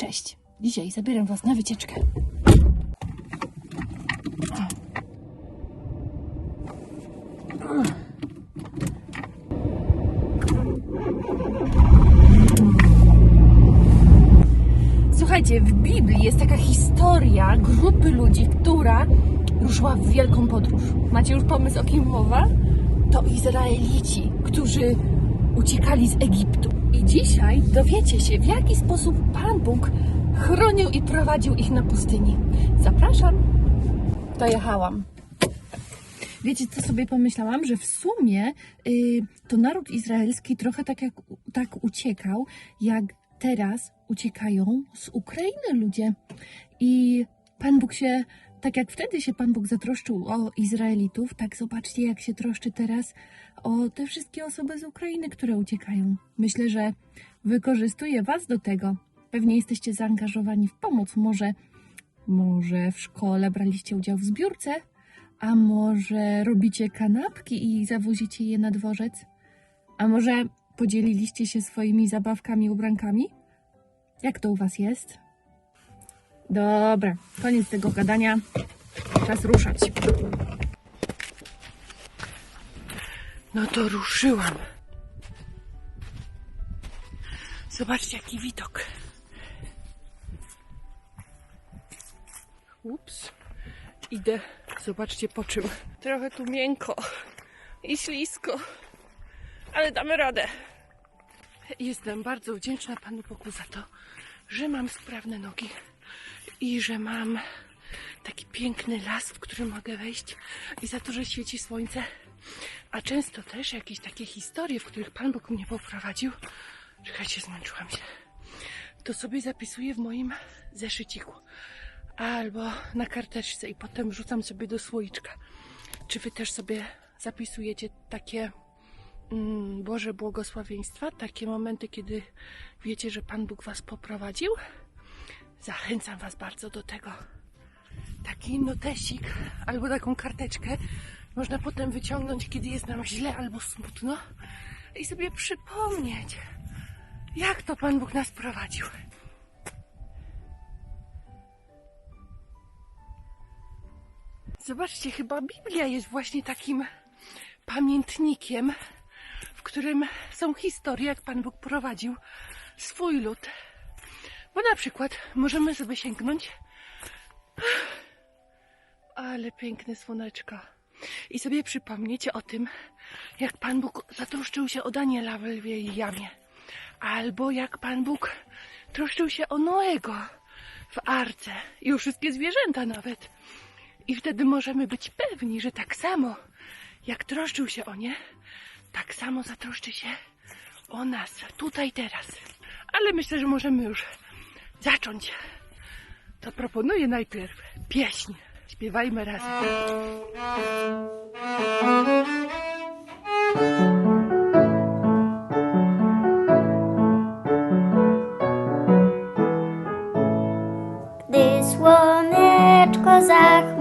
Cześć. Dzisiaj zabieram Was na wycieczkę. Słuchajcie, w Biblii jest taka historia grupy ludzi, która ruszyła w wielką podróż. Macie już pomysł, o kim mowa? To Izraelici, którzy uciekali z Egiptu. I dzisiaj dowiecie się, w jaki sposób Pan Bóg chronił i prowadził ich na pustyni. Zapraszam. Dojechałam. Wiecie, co sobie pomyślałam? Że w sumie y, to naród izraelski trochę tak jak tak uciekał, jak teraz uciekają z Ukrainy ludzie. I Pan Bóg się, tak jak wtedy się Pan Bóg zatroszczył o Izraelitów, tak zobaczcie, jak się troszczy teraz o te wszystkie osoby z Ukrainy, które uciekają. Myślę, że wykorzystuje Was do tego. Pewnie jesteście zaangażowani w pomoc. Może, może w szkole braliście udział w zbiórce, a może robicie kanapki i zawozicie je na dworzec? A może podzieliliście się swoimi zabawkami ubrankami? Jak to u Was jest? Dobra, koniec tego gadania. Czas ruszać. No to ruszyłam. Zobaczcie, jaki widok. Ups. Idę, zobaczcie po czym. Trochę tu miękko i ślisko, ale damy radę. Jestem bardzo wdzięczna Panu Bogu za to, że mam sprawne nogi i że mam taki piękny las, w którym mogę wejść i za to, że świeci słońce. A często też jakieś takie historie, w których Pan Bóg mnie poprowadził. Czekajcie, zmęczyłam się. To sobie zapisuję w moim zeszyciku albo na karteczce i potem wrzucam sobie do słoiczka. Czy wy też sobie zapisujecie takie mm, Boże błogosławieństwa, takie momenty, kiedy wiecie, że Pan Bóg was poprowadził? Zachęcam was bardzo do tego. Taki notesik albo taką karteczkę można potem wyciągnąć, kiedy jest nam źle albo smutno i sobie przypomnieć, jak to Pan Bóg nas prowadził. Zobaczcie, chyba Biblia jest właśnie takim pamiętnikiem, w którym są historie, jak Pan Bóg prowadził swój lud. Bo na przykład możemy sobie sięgnąć. Ale piękne słoneczko. I sobie przypomnieć o tym, jak Pan Bóg zatroszczył się o Daniela w lwiej jamie. Albo jak Pan Bóg troszczył się o Noego w arce i o wszystkie zwierzęta nawet. I wtedy możemy być pewni, że tak samo jak troszczył się o nie, tak samo zatroszczy się o nas, tutaj, teraz. Ale myślę, że możemy już zacząć. To proponuję najpierw pieśń. Śpiewajmy razem. Gdy słoneczko za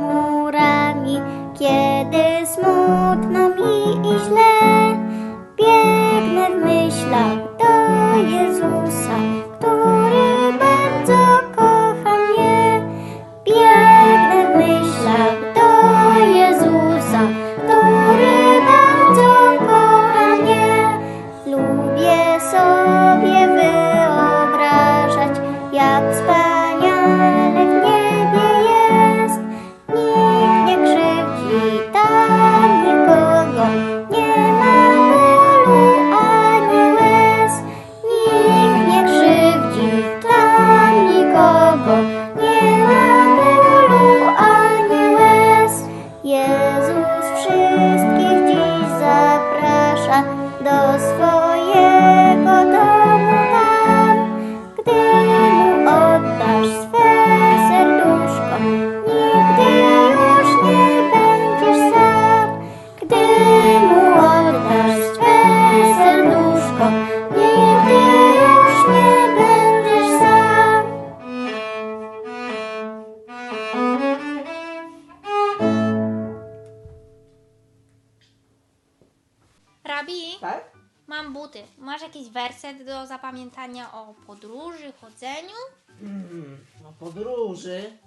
masz jakiś werset do zapamiętania o podróży, chodzeniu? Mm, o podróży.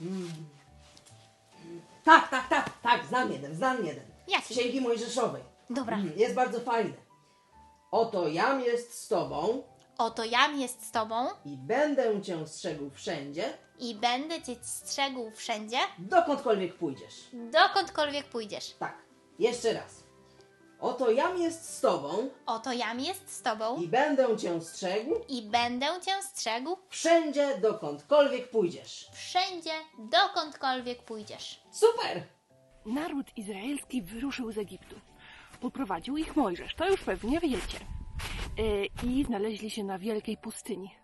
Mm. Tak, tak, tak, tak, znam jeden, znam jeden. Jaki? Księgi Mojżeszowej. Dobra. Mm, Jest bardzo fajny. Oto jam jest z tobą Oto jam jest z tobą i będę cię strzegł wszędzie, i będę cię strzegł wszędzie, dokądkolwiek pójdziesz. dokądkolwiek pójdziesz. Tak, jeszcze raz. Oto jam jest z tobą Oto jam jest z tobą i będę cię strzegł i będę cię strzegł wszędzie, dokądkolwiek pójdziesz. wszędzie, dokądkolwiek pójdziesz. Super! Naród izraelski wyruszył z Egiptu. Poprowadził ich Mojżesz, to już pewnie wiecie. E, I znaleźli się na wielkiej pustyni.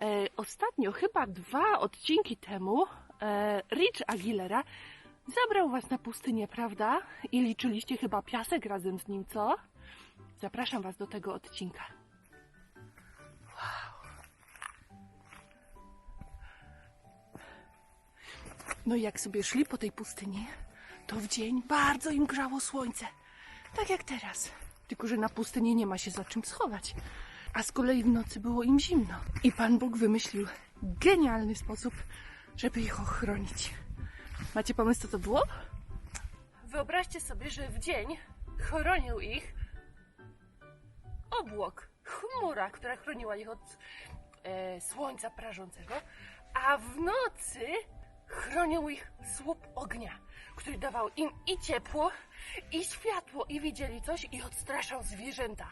E, Ostatnio, chyba dwa odcinki temu, e, Rich Aguilera zabrał was na pustynię, prawda? I liczyliście chyba piasek razem z nim, co? Zapraszam was do tego odcinka. No i jak sobie szli po tej pustyni, to w dzień bardzo im grzało słońce. Tak jak teraz. Tylko, że na pustyni nie ma się za czym schować. A z kolei w nocy było im zimno. I Pan Bóg wymyślił genialny sposób, żeby ich ochronić. Macie pomysł, co to było? Wyobraźcie sobie, że w dzień chronił ich obłok, chmura, która chroniła ich od e, słońca prażącego, a w nocy chronił ich słup ognia, który dawał im i ciepło, i światło, i widzieli coś, i odstraszał zwierzęta.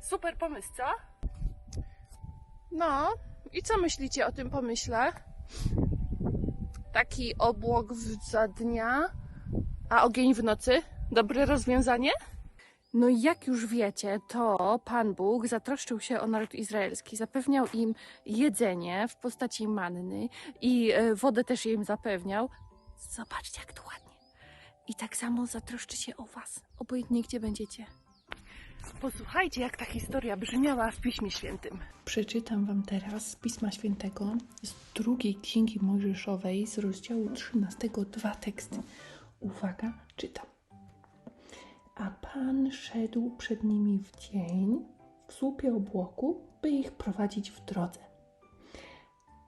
Super pomysł, co? No, i co myślicie o tym pomyśle? Taki obłok za dnia, a ogień w nocy? Dobre rozwiązanie? No i jak już wiecie, to Pan Bóg zatroszczył się o naród izraelski, zapewniał im jedzenie w postaci manny i e, wodę też im zapewniał. Zobaczcie, jak to ładnie. I tak samo zatroszczy się o was, obojętnie gdzie będziecie. Posłuchajcie, jak ta historia brzmiała w Piśmie Świętym. Przeczytam Wam teraz z Pisma Świętego z drugiej Księgi Mojżeszowej z rozdziału 13 dwa teksty. Uwaga, czytam. A Pan szedł przed nimi w dzień w słupie obłoku, by ich prowadzić w drodze,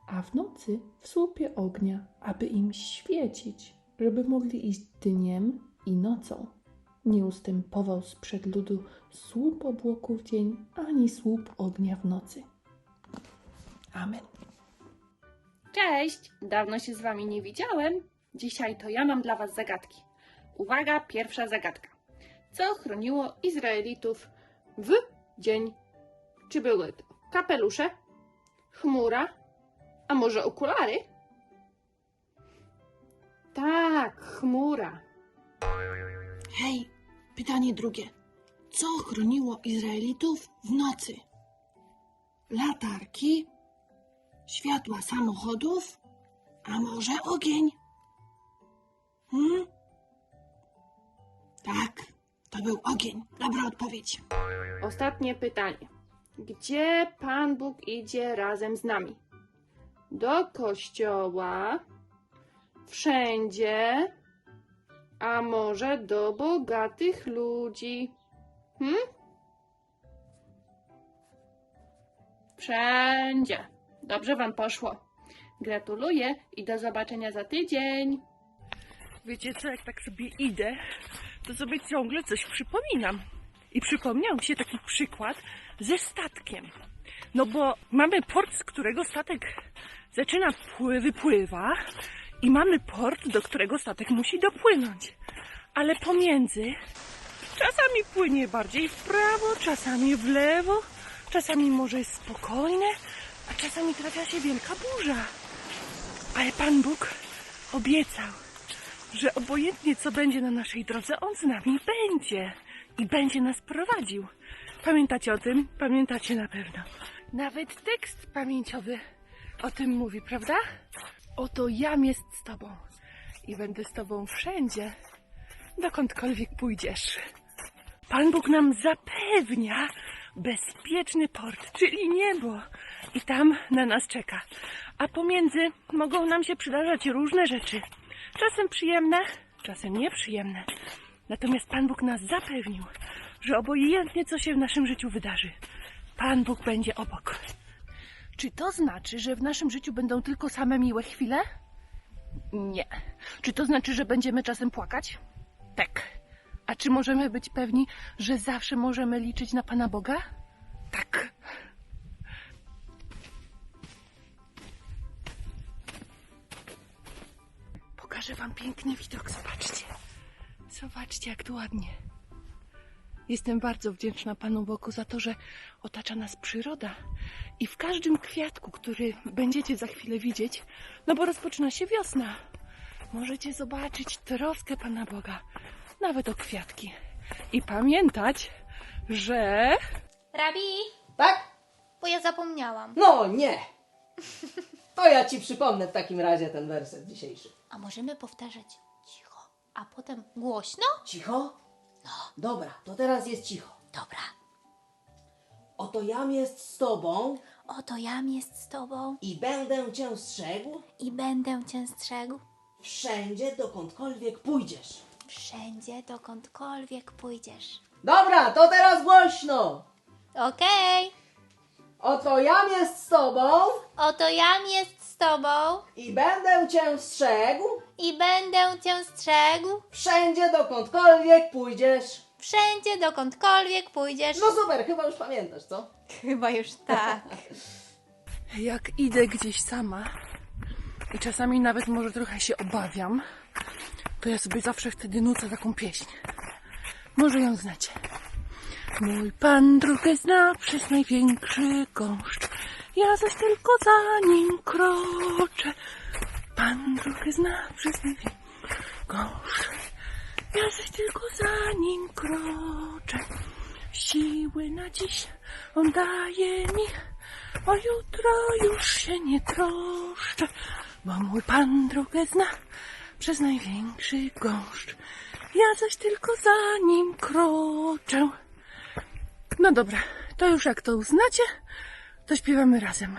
a w nocy w słupie ognia, aby im świecić, żeby mogli iść dniem i nocą. Nie ustępował sprzed ludu słup obłoku w dzień, ani słup ognia w nocy. Amen. Cześć! Dawno się z Wami nie widziałem. Dzisiaj to ja mam dla Was zagadki. Uwaga, pierwsza zagadka. Co chroniło Izraelitów w dzień? Czy były to kapelusze, chmura, a może okulary? Tak, chmura. Hej, pytanie drugie. Co chroniło Izraelitów w nocy? Latarki? Światła samochodów? A może ogień? Hmm? Tak, to był ogień. Dobra odpowiedź. Ostatnie pytanie. Gdzie Pan Bóg idzie razem z nami? Do kościoła, wszędzie, a może do bogatych ludzi? Hmm? Wszędzie. Dobrze Wam poszło. Gratuluję i do zobaczenia za tydzień. Wiecie co, jak tak sobie idę, to sobie ciągle coś przypominam. I przypomniał mi się taki przykład ze statkiem. No bo mamy port, z którego statek zaczyna pły- wypływa i mamy port, do którego statek musi dopłynąć. Ale pomiędzy czasami płynie bardziej w prawo, czasami w lewo, czasami może jest spokojne, a czasami trafia się wielka burza. Ale Pan Bóg obiecał, że obojętnie co będzie na naszej drodze, On z nami będzie i będzie nas prowadził. Pamiętacie o tym? Pamiętacie na pewno. Nawet tekst pamięciowy o tym mówi, prawda? Oto jam jest z Tobą i będę z Tobą wszędzie, dokądkolwiek pójdziesz. Pan Bóg nam zapewnia bezpieczny port, czyli niebo. I tam na nas czeka. A pomiędzy mogą nam się przydarzać różne rzeczy. Czasem przyjemne, czasem nieprzyjemne. Natomiast Pan Bóg nas zapewnił, że obojętnie co się w naszym życiu wydarzy, Pan Bóg będzie obok. Czy to znaczy, że w naszym życiu będą tylko same miłe chwile? Nie. Czy to znaczy, że będziemy czasem płakać? Tak. A czy możemy być pewni, że zawsze możemy liczyć na Pana Boga? Tak. Pokażę Wam piękny widok. Zobaczcie. Zobaczcie, jak tu ładnie. Jestem bardzo wdzięczna Panu Bogu za to, że otacza nas przyroda. I w każdym kwiatku, który będziecie za chwilę widzieć, no bo rozpoczyna się wiosna, możecie zobaczyć troskę Pana Boga, nawet o kwiatki. I pamiętać, że Rabi, Tak? bo ja zapomniałam. No nie! To ja ci przypomnę w takim razie ten werset dzisiejszy. A możemy powtarzać cicho, a potem głośno? Cicho? No. Dobra, to teraz jest cicho. Dobra. Oto jam jest z tobą Oto jam jest z tobą i będę cię strzegł i będę cię strzegł wszędzie, dokądkolwiek pójdziesz. wszędzie, dokądkolwiek pójdziesz. Dobra, to teraz głośno! Okej. Oto jam jest z tobą Oto jam jest z tobą i będę cię strzegł i będę cię strzegł wszędzie, dokądkolwiek pójdziesz. Wszędzie, dokądkolwiek pójdziesz. No super, chyba już pamiętasz, co? Chyba już tak. jak idę gdzieś sama i czasami nawet może trochę się obawiam, to ja sobie zawsze wtedy nucę taką pieśń. Może ją znacie. Mój pan drogę zna przez największy gąszcz, ja zaś tylko za nim kroczę. Pan drogę zna przez największy gąszcz, ja zaś tylko za nim kroczę. Siły na dziś on daje mi, o jutro już się nie troszczę, bo mój pan drogę zna przez największy gąszcz. Ja zaś tylko za nim kroczę. No dobra, to już jak to uznacie, to śpiewamy razem.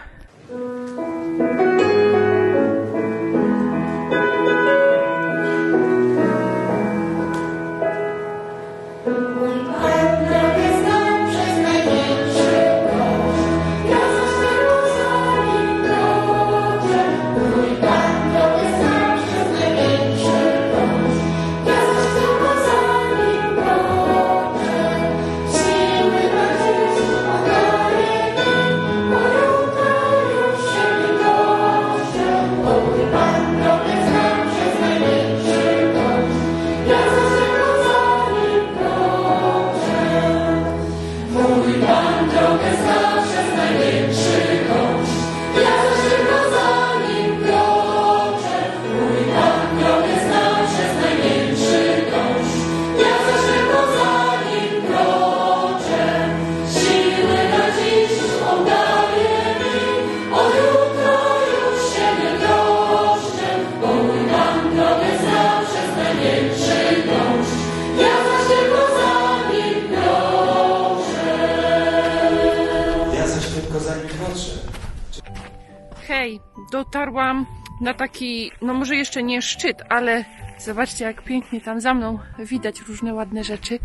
Hej, dotarłam na taki, no może jeszcze nie szczyt, ale zobaczcie jak pięknie tam za mną widać różne ładne rzeczy.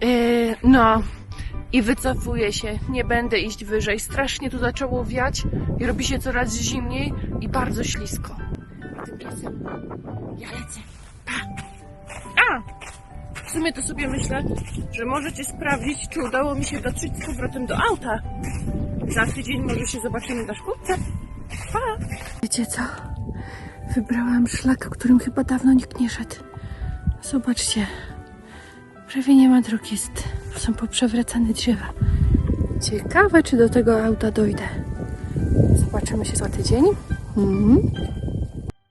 Yy, no i wycofuję się, nie będę iść wyżej. Strasznie tu zaczęło wiać i robi się coraz zimniej i bardzo ślisko. Tymczasem ja lecę. Pa! A! W sumie to sobie myślę, że możecie sprawdzić, czy udało mi się dotrzeć z powrotem do auta. Za tydzień może się zobaczymy na szkółce. Pa! Wiecie co? Wybrałam szlak, którym chyba dawno nikt nie szedł. Zobaczcie. Prawie nie ma dróg, jest, są poprzewracane drzewa. Ciekawe, czy do tego auta dojdę. Zobaczymy się za tydzień. Mhm.